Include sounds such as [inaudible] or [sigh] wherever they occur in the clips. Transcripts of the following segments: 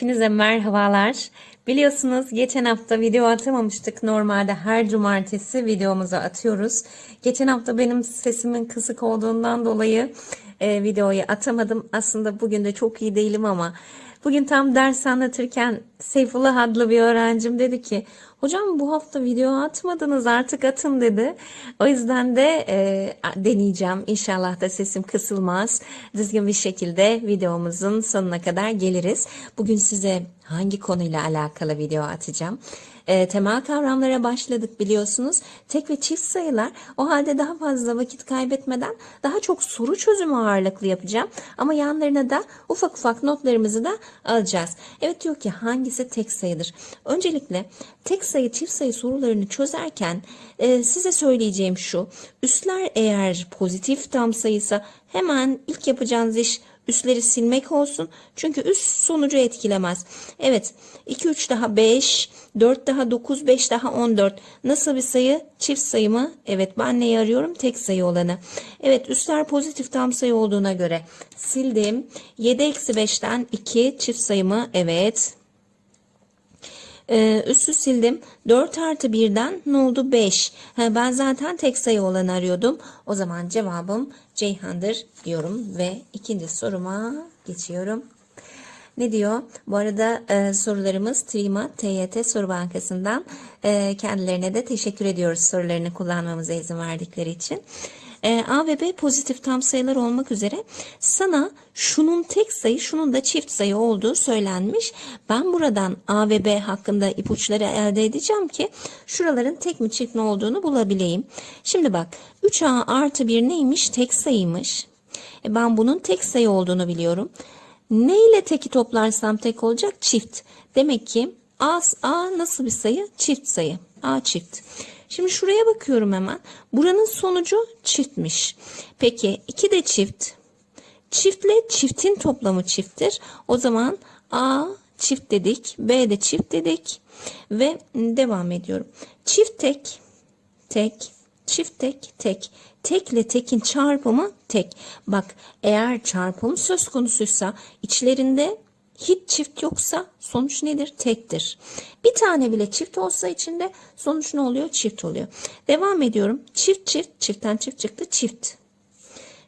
Hepinize merhabalar. Biliyorsunuz geçen hafta video atamamıştık. Normalde her cumartesi videomuzu atıyoruz. Geçen hafta benim sesimin kısık olduğundan dolayı e, videoyu atamadım. Aslında bugün de çok iyi değilim ama bugün tam ders anlatırken Seyfullah adlı bir öğrencim dedi ki hocam bu hafta video atmadınız artık atın dedi. O yüzden de e, deneyeceğim. İnşallah da sesim kısılmaz. Düzgün bir şekilde videomuzun sonuna kadar geliriz. Bugün size hangi konuyla alakalı video atacağım? E, temel kavramlara başladık biliyorsunuz. Tek ve çift sayılar. O halde daha fazla vakit kaybetmeden daha çok soru çözümü ağırlıklı yapacağım. Ama yanlarına da ufak ufak notlarımızı da alacağız. Evet diyor ki hangisi tek sayıdır? Öncelikle tek sayı çift sayı sorularını çözerken e, size söyleyeceğim şu. Üstler eğer pozitif tam sayısa hemen ilk yapacağınız iş üstleri silmek olsun. Çünkü üst sonucu etkilemez. Evet 2 3 daha 5, 4 daha 9, 5 daha 14. Nasıl bir sayı? Çift sayı mı? Evet ben neyi arıyorum? Tek sayı olanı. Evet üstler pozitif tam sayı olduğuna göre sildim. 7 eksi 5'ten 2 çift sayı mı? Evet. Ee, üstü sildim. 4 artı 1'den ne oldu? 5. Ha, ben zaten tek sayı olanı arıyordum. O zaman cevabım Ceyhan'dır diyorum ve ikinci soruma geçiyorum. Ne diyor? Bu arada e, sorularımız Trima TYT Soru Bankası'ndan e, kendilerine de teşekkür ediyoruz sorularını kullanmamıza izin verdikleri için. E, A ve B pozitif tam sayılar olmak üzere sana şunun tek sayı şunun da çift sayı olduğu söylenmiş. Ben buradan A ve B hakkında ipuçları elde edeceğim ki şuraların tek mi çift mi olduğunu bulabileyim. Şimdi bak 3A artı 1 neymiş? Tek sayıymış. E, ben bunun tek sayı olduğunu biliyorum. Ne ile teki toplarsam tek olacak? Çift. Demek ki A, A nasıl bir sayı? Çift sayı. A çift. Şimdi şuraya bakıyorum hemen. Buranın sonucu çiftmiş. Peki 2 de çift. Çiftle çiftin toplamı çifttir. O zaman A çift dedik. B de çift dedik. Ve devam ediyorum. Çift tek, tek, çift tek, tek. Tekle tekin çarpımı tek. Bak eğer çarpım söz konusuysa içlerinde hiç çift yoksa sonuç nedir? Tektir. Bir tane bile çift olsa içinde sonuç ne oluyor? Çift oluyor. Devam ediyorum. Çift çift, çiftten çift çıktı çift.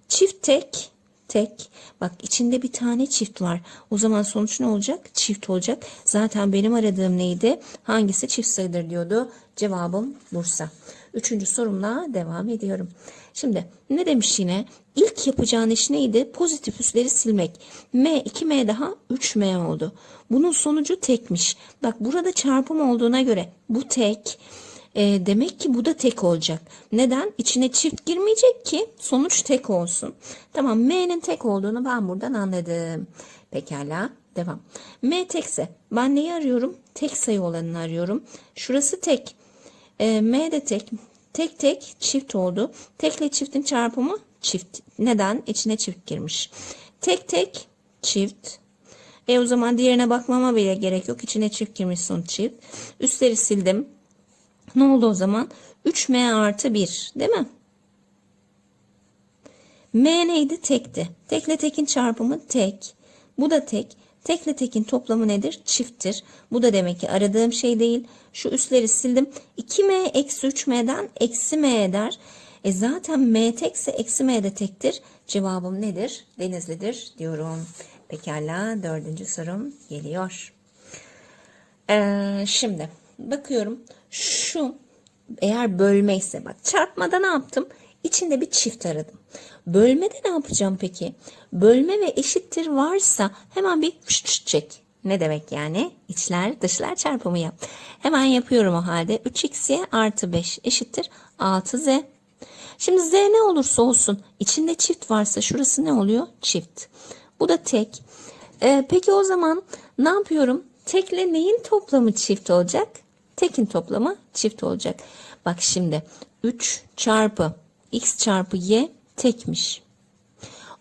Çift tek, tek. Bak içinde bir tane çift var. O zaman sonuç ne olacak? Çift olacak. Zaten benim aradığım neydi? Hangisi çift sayıdır diyordu. Cevabım Bursa. Üçüncü sorumla devam ediyorum. Şimdi ne demiş yine? İlk yapacağın iş neydi? Pozitif üsleri silmek. M 2M daha 3M oldu. Bunun sonucu tekmiş. Bak burada çarpım olduğuna göre bu tek. E, demek ki bu da tek olacak. Neden? İçine çift girmeyecek ki sonuç tek olsun. Tamam M'nin tek olduğunu ben buradan anladım. Pekala devam. M tekse ben neyi arıyorum? Tek sayı olanını arıyorum. Şurası tek. E, M de tek. Tek tek çift oldu. Tekle çiftin çarpımı çift. Neden? İçine çift girmiş. Tek tek çift. E o zaman diğerine bakmama bile gerek yok. İçine çift girmiş son çift. Üstleri sildim. Ne oldu o zaman? 3m artı 1 değil mi? M neydi? Tekti. Tekle tekin çarpımı tek. Bu da tek. Tekle tekin toplamı nedir? Çifttir. Bu da demek ki aradığım şey değil. Şu üstleri sildim. 2m eksi 3m'den eksi m eder. E zaten m tekse eksi m de tektir. Cevabım nedir? Denizlidir diyorum. Pekala dördüncü sorum geliyor. Ee, şimdi bakıyorum şu eğer bölme ise bak çarpmada ne yaptım? İçinde bir çift aradım. Bölmede ne yapacağım peki? Bölme ve eşittir varsa hemen bir şşt şşt çek. Ne demek yani? İçler dışlar çarpımı yap. Hemen yapıyorum o halde. 3xy artı 5 eşittir 6z. Şimdi z ne olursa olsun içinde çift varsa şurası ne oluyor? Çift. Bu da tek. Ee, peki o zaman ne yapıyorum? Tekle neyin toplamı çift olacak? Tekin toplamı çift olacak. Bak şimdi 3 çarpı x çarpı y tekmiş.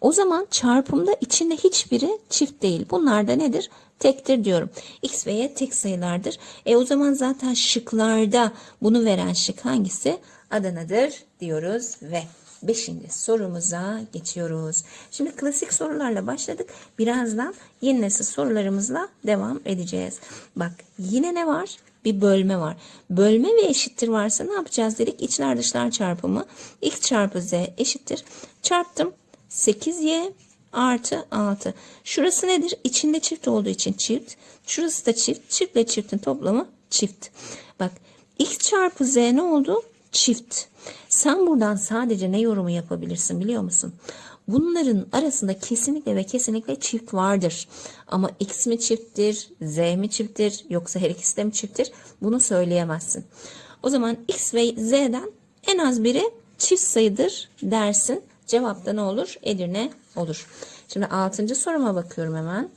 O zaman çarpımda içinde hiçbiri çift değil. Bunlar da nedir? Tektir diyorum. X ve Y tek sayılardır. E o zaman zaten şıklarda bunu veren şık hangisi? Adana'dır diyoruz ve Beşinci sorumuza geçiyoruz. Şimdi klasik sorularla başladık. Birazdan yeni nesil sorularımızla devam edeceğiz. Bak yine ne var? Bir bölme var. Bölme ve eşittir varsa ne yapacağız dedik? İçler dışlar çarpımı. x çarpı z eşittir. Çarptım. 8y artı 6. Şurası nedir? İçinde çift olduğu için çift. Şurası da çift. Çiftle çiftin toplamı çift. Bak x çarpı z ne oldu? Çift. Sen buradan sadece ne yorumu yapabilirsin biliyor musun? Bunların arasında kesinlikle ve kesinlikle çift vardır. Ama x mi çifttir, z mi çifttir yoksa her ikisi de mi çifttir? Bunu söyleyemezsin. O zaman x ve z'den en az biri çift sayıdır dersin. Cevapta ne olur? Edirne olur. Şimdi 6. soruma bakıyorum hemen.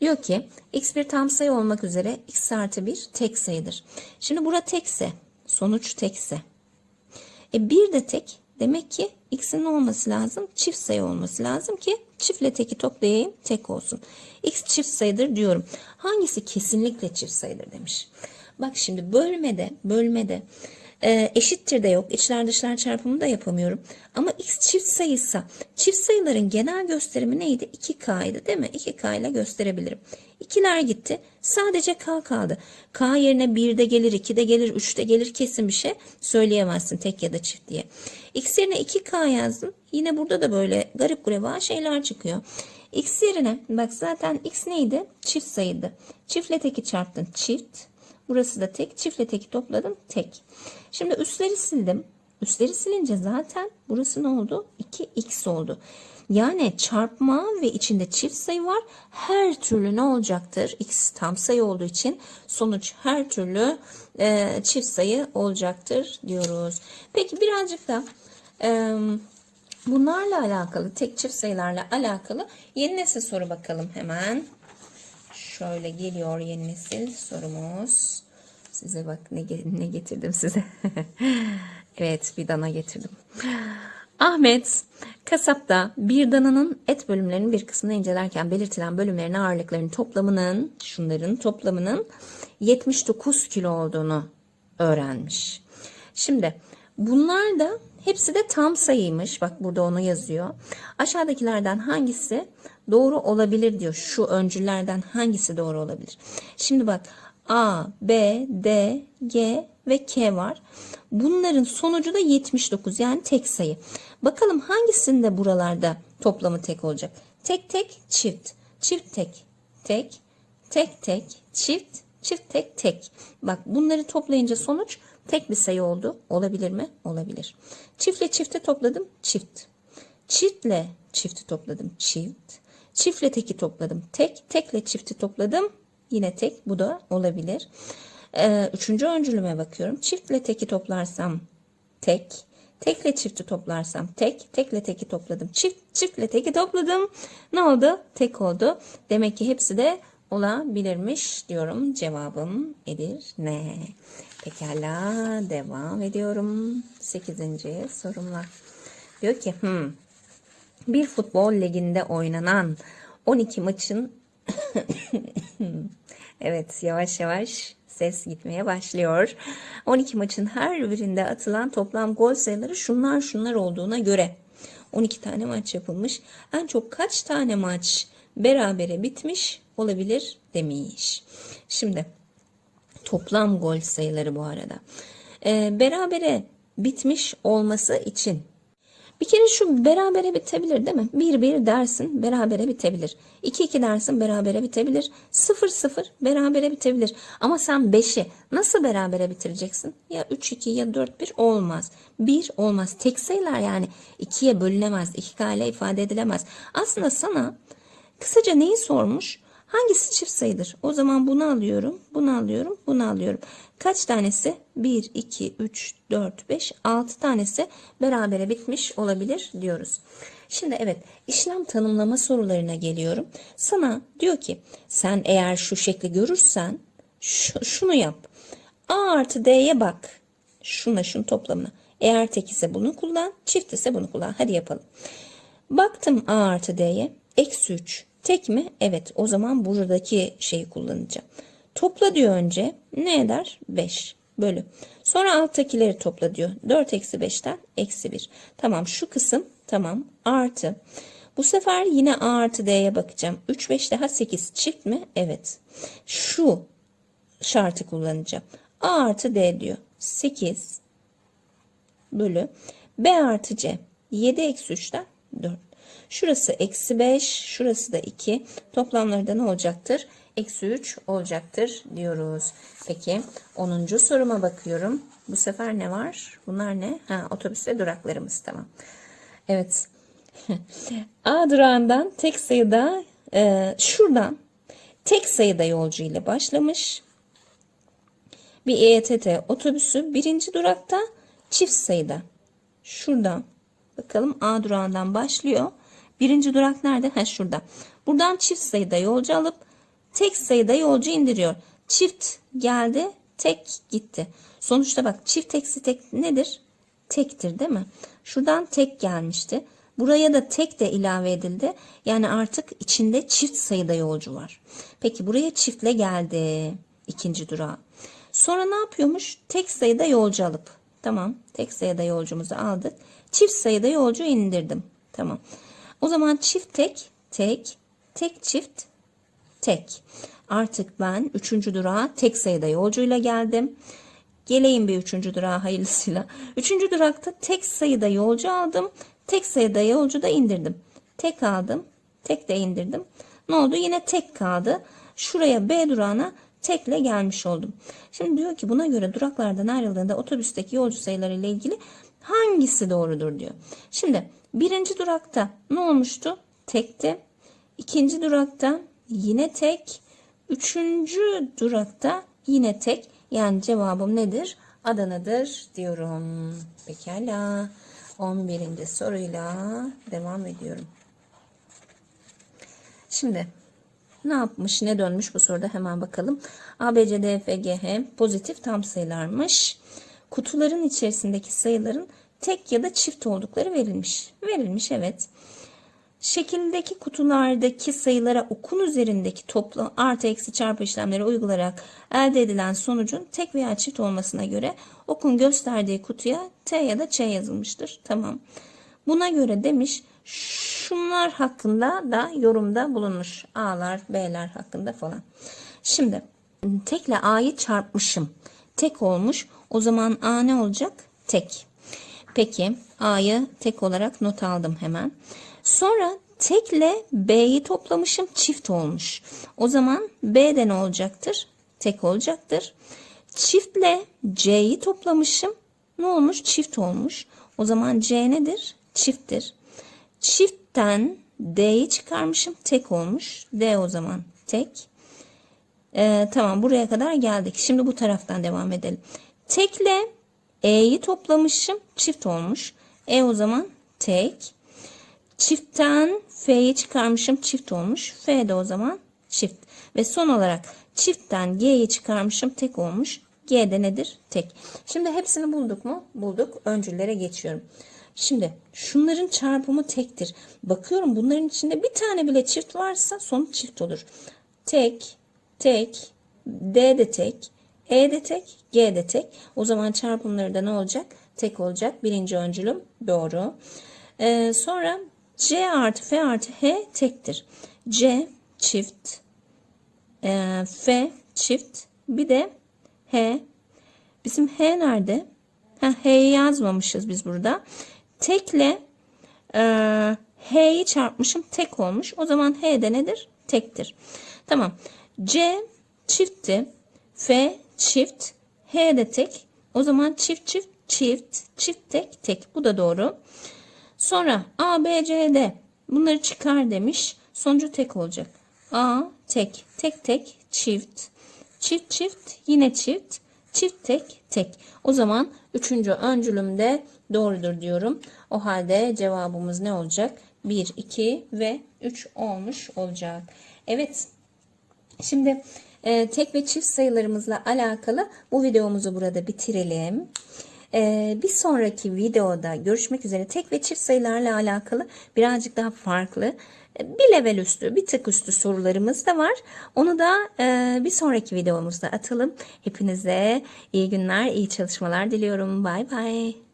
Diyor ki x bir tam sayı olmak üzere x artı 1 tek sayıdır. Şimdi bura tekse sonuç tekse. E bir de tek demek ki x'in olması lazım? Çift sayı olması lazım ki çiftle teki toplayayım tek olsun. x çift sayıdır diyorum. Hangisi kesinlikle çift sayıdır demiş. Bak şimdi bölmede bölmede e, eşittir de yok. İçler dışlar çarpımı da yapamıyorum. Ama x çift sayıysa çift sayıların genel gösterimi neydi? 2k'ydı değil mi? 2k ile gösterebilirim. İkiler gitti. Sadece k kaldı. K yerine 1'de gelir, 2'de gelir, 3'te gelir kesin bir şey söyleyemezsin tek ya da çift diye. X yerine 2k yazdım. Yine burada da böyle garip gureba şeyler çıkıyor. X yerine bak zaten x neydi? Çift sayıydı. Çiftle teki çarptın çift. Burası da tek. Çiftle teki topladım. Tek. Şimdi üstleri sildim. Üstleri silince zaten burası ne oldu? 2x oldu. Yani çarpma ve içinde çift sayı var. Her türlü ne olacaktır? X tam sayı olduğu için sonuç her türlü e, çift sayı olacaktır diyoruz. Peki birazcık da e, bunlarla alakalı tek çift sayılarla alakalı yeni nesil soru bakalım hemen. Şöyle geliyor yeni nesil sorumuz. Size bak ne, ne getirdim size. [laughs] evet bir dana getirdim. Ahmet kasapta bir dananın et bölümlerinin bir kısmını incelerken belirtilen bölümlerin ağırlıklarının toplamının şunların toplamının 79 kilo olduğunu öğrenmiş. Şimdi bunlar da hepsi de tam sayıymış. Bak burada onu yazıyor. Aşağıdakilerden hangisi doğru olabilir diyor. Şu öncüllerden hangisi doğru olabilir? Şimdi bak A, B, D, G ve K var. Bunların sonucu da 79 yani tek sayı. Bakalım hangisinde buralarda toplamı tek olacak? Tek tek çift, çift tek, tek, tek tek, çift, çift tek tek. Bak bunları toplayınca sonuç tek bir sayı oldu. Olabilir mi? Olabilir. Çiftle çifte topladım. Çift. Çiftle çifti topladım. Çift. Çiftle teki topladım. Tek. Tekle çifti topladım. Yine tek. Bu da olabilir. Ee, üçüncü öncülüme bakıyorum. Çiftle teki toplarsam tek. Tekle çifti toplarsam tek. Tekle teki topladım. Çift. Çiftle teki topladım. Ne oldu? Tek oldu. Demek ki hepsi de olabilirmiş diyorum. Cevabım Edir ne? Pekala devam ediyorum. Sekizinci sorumla. Diyor ki hmm, bir futbol liginde oynanan 12 maçın [laughs] evet yavaş yavaş ses gitmeye başlıyor. 12 maçın her birinde atılan toplam gol sayıları şunlar şunlar olduğuna göre 12 tane maç yapılmış. En çok kaç tane maç berabere bitmiş olabilir demiş. Şimdi toplam gol sayıları bu arada. Ee, berabere bitmiş olması için bir kere şu berabere bitebilir değil mi? 1-1 dersin berabere bitebilir. 2-2 dersin berabere bitebilir. 0-0 berabere bitebilir. Ama sen 5'i nasıl berabere bitireceksin? Ya 3-2 ya 4-1 olmaz. 1 olmaz. Tek sayılar yani 2'ye bölünemez. 2K ile ifade edilemez. Aslında sana kısaca neyi sormuş? Hangisi çift sayıdır? O zaman bunu alıyorum, bunu alıyorum, bunu alıyorum. Kaç tanesi? 1, 2, 3, 4, 5, 6 tanesi berabere bitmiş olabilir diyoruz. Şimdi evet işlem tanımlama sorularına geliyorum. Sana diyor ki sen eğer şu şekli görürsen şu, şunu yap. A artı D'ye bak. Şuna şunun toplamına. Eğer tek ise bunu kullan, çift ise bunu kullan. Hadi yapalım. Baktım A artı D'ye. Eksi 3. Tek mi? Evet. O zaman buradaki şeyi kullanacağım. Topla diyor önce. Ne eder? 5. bölü. Sonra alttakileri topla diyor. 4 eksi 5'ten eksi 1. Tamam şu kısım tamam artı. Bu sefer yine A artı D'ye bakacağım. 3 5 daha 8 çift mi? Evet. Şu şartı kullanacağım. A artı D diyor. 8 bölü B artı C. 7 eksi 3'ten 4. Şurası eksi 5, şurası da 2. Toplamları da ne olacaktır? Eksi 3 olacaktır diyoruz. Peki 10. soruma bakıyorum. Bu sefer ne var? Bunlar ne? Ha, otobüste duraklarımız tamam. Evet. [laughs] A durağından tek sayıda e, şuradan tek sayıda yolcu ile başlamış. Bir EYTT otobüsü birinci durakta çift sayıda. Şuradan bakalım A durağından başlıyor. Birinci durak nerede? Ha şurada. Buradan çift sayıda yolcu alıp tek sayıda yolcu indiriyor. Çift geldi, tek gitti. Sonuçta bak çift eksi tek nedir? Tektir değil mi? Şuradan tek gelmişti. Buraya da tek de ilave edildi. Yani artık içinde çift sayıda yolcu var. Peki buraya çiftle geldi ikinci durağa. Sonra ne yapıyormuş? Tek sayıda yolcu alıp. Tamam. Tek sayıda yolcumuzu aldık. Çift sayıda yolcu indirdim. Tamam. O zaman çift tek, tek, tek çift, tek. Artık ben üçüncü durağa tek sayıda yolcuyla geldim. Geleyim bir üçüncü durağa hayırlısıyla. Üçüncü durakta tek sayıda yolcu aldım. Tek sayıda yolcu da indirdim. Tek aldım. Tek de indirdim. Ne oldu? Yine tek kaldı. Şuraya B durağına tekle gelmiş oldum. Şimdi diyor ki buna göre duraklardan ayrıldığında otobüsteki yolcu sayıları ile ilgili hangisi doğrudur diyor. Şimdi birinci durakta ne olmuştu? Tekti. İkinci durakta yine tek. Üçüncü durakta yine tek. Yani cevabım nedir? Adana'dır diyorum. Pekala. 11. soruyla devam ediyorum. Şimdi ne yapmış ne dönmüş bu soruda hemen bakalım. A, B, C, D, F, G, H pozitif tam sayılarmış. Kutuların içerisindeki sayıların tek ya da çift oldukları verilmiş. Verilmiş evet. Şekildeki kutulardaki sayılara okun üzerindeki toplam artı eksi çarpı işlemleri uygulayarak elde edilen sonucun tek veya çift olmasına göre okun gösterdiği kutuya T ya da Ç yazılmıştır. Tamam. Buna göre demiş şunlar hakkında da yorumda bulunmuş. A'lar, B'ler hakkında falan. Şimdi tekle A'yı çarpmışım. Tek olmuş. O zaman A ne olacak? Tek. Peki A'yı tek olarak not aldım hemen. Sonra tekle B'yi toplamışım çift olmuş. O zaman B ne olacaktır? Tek olacaktır. Çiftle C'yi toplamışım. Ne olmuş? Çift olmuş. O zaman C nedir? Çifttir. Çiftten D'yi çıkarmışım. Tek olmuş. D o zaman tek. Ee, tamam buraya kadar geldik. Şimdi bu taraftan devam edelim. Tekle E'yi toplamışım. Çift olmuş. E o zaman tek. Çiftten F'yi çıkarmışım. Çift olmuş. F de o zaman çift. Ve son olarak çiftten G'yi çıkarmışım. Tek olmuş. G de nedir? Tek. Şimdi hepsini bulduk mu? Bulduk. Öncüllere geçiyorum. Şimdi şunların çarpımı tektir. Bakıyorum bunların içinde bir tane bile çift varsa sonuç çift olur. Tek, tek, D de tek, E de tek, G de tek. O zaman çarpımları da ne olacak? Tek olacak. Birinci öncülüm doğru. Ee, sonra C artı F artı H tektir. C çift, e, F çift, bir de H. Bizim H nerede? Ha, H'yi yazmamışız biz burada. Tekle e, H'yi çarpmışım tek olmuş. O zaman H de nedir? Tektir. Tamam. C çiftti. F çift. H de tek. O zaman çift çift çift çift tek tek. Bu da doğru. Sonra A, B, C, D. Bunları çıkar demiş. Sonucu tek olacak. A tek. Tek tek çift. Çift çift yine çift. Çift tek tek. O zaman üçüncü öncülümde doğrudur diyorum. O halde cevabımız ne olacak? 1, 2 ve 3 olmuş olacak. Evet. Şimdi e, tek ve çift sayılarımızla alakalı bu videomuzu burada bitirelim. E, bir sonraki videoda görüşmek üzere tek ve çift sayılarla alakalı birazcık daha farklı bir level üstü, bir tık üstü sorularımız da var. Onu da e, bir sonraki videomuzda atalım. Hepinize iyi günler, iyi çalışmalar diliyorum. Bay bay.